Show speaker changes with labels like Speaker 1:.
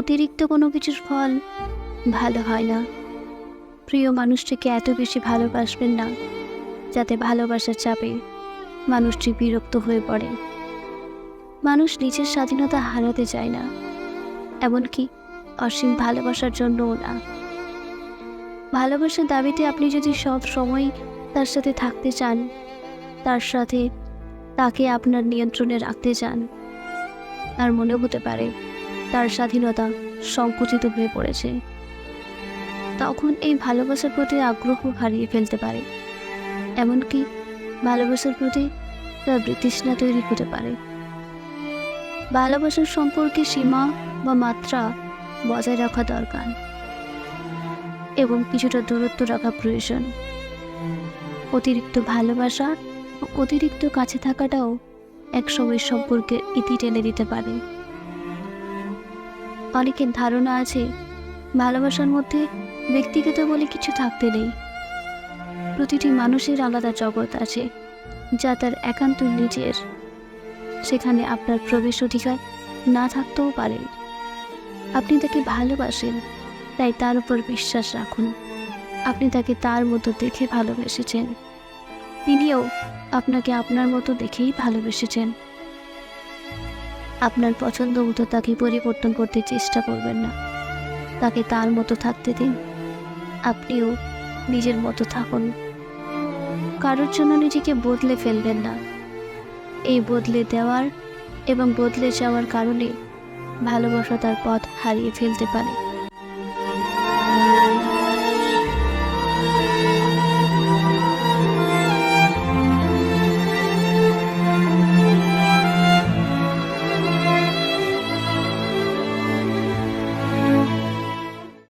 Speaker 1: অতিরিক্ত কোনো কিছুর ফল ভালো হয় না। প্রিয় মানুষটিকে এত বেশি ভালোবাসবেন না, যাতে ভালোবাসার চাপে মানুষটি বিরক্ত হয়ে পড়ে। মানুষ নিজের স্বাধীনতা হারাতে চায় না, এমনকি অসীম ভালোবাসার জন্যও না। ভালোবাসার দাবিতে আপনি যদি সব সময় তার সাথে থাকতে চান, তার সাথে তাকে আপনার নিয়ন্ত্রণে রাখতে চান, তার মনে হতে পারে তার স্বাধীনতা সংকুচিত হয়ে পড়েছে। তখন এই ভালোবাসার প্রতি আগ্রহ হারিয়ে ফেলতে পারে। এমনকি ভালোবাসার প্রতি তার বিতৃষ্ণা তৈরি হতে পারে। ভালোবাসার সম্পর্কে সীমা বা মাত্রা বজায় রাখা দরকার এবং কিছুটা দূরত্ব রাখা প্রয়োজন। অতিরিক্ত ভালোবাসা অতিরিক্ত কাছে থাকাটাও একসময় সম্পর্কের ইতি টেনে দিতে পারে। অনেকের ধারণা আছে, ভালোবাসার মধ্যে ব্যক্তিগত বলে কিছু থাকতে নেই। প্রতিটি মানুষের আলাদা জগৎ আছে, যা তার একান্ত নিজের। সেখানে আপনার প্রবেশ অধিকার না থাকতেও পারে। আপনি তাকে ভালোবাসেন, তাই তার উপর বিশ্বাস রাখুন। আপনি তাকে তার মতো দেখে ভালোবেসেছেন। তিনিও আপনাকে আপনার মতো দেখেই ভালোবেসেছেন। আপনার পছন্দ মতো তাকে পরিবর্তন করতে চেষ্টা করবেন না। তাকে তার মতো থাকতে দিন। আপনিও নিজের মতো থাকুন। কারোর জন্য নিজেকে বদলে ফেলবেন না। এই বদলে দেওয়ার এবং বদলে যাওয়ার কারণে ভালোবাসা তার পথ হারিয়ে ফেলতে পারে।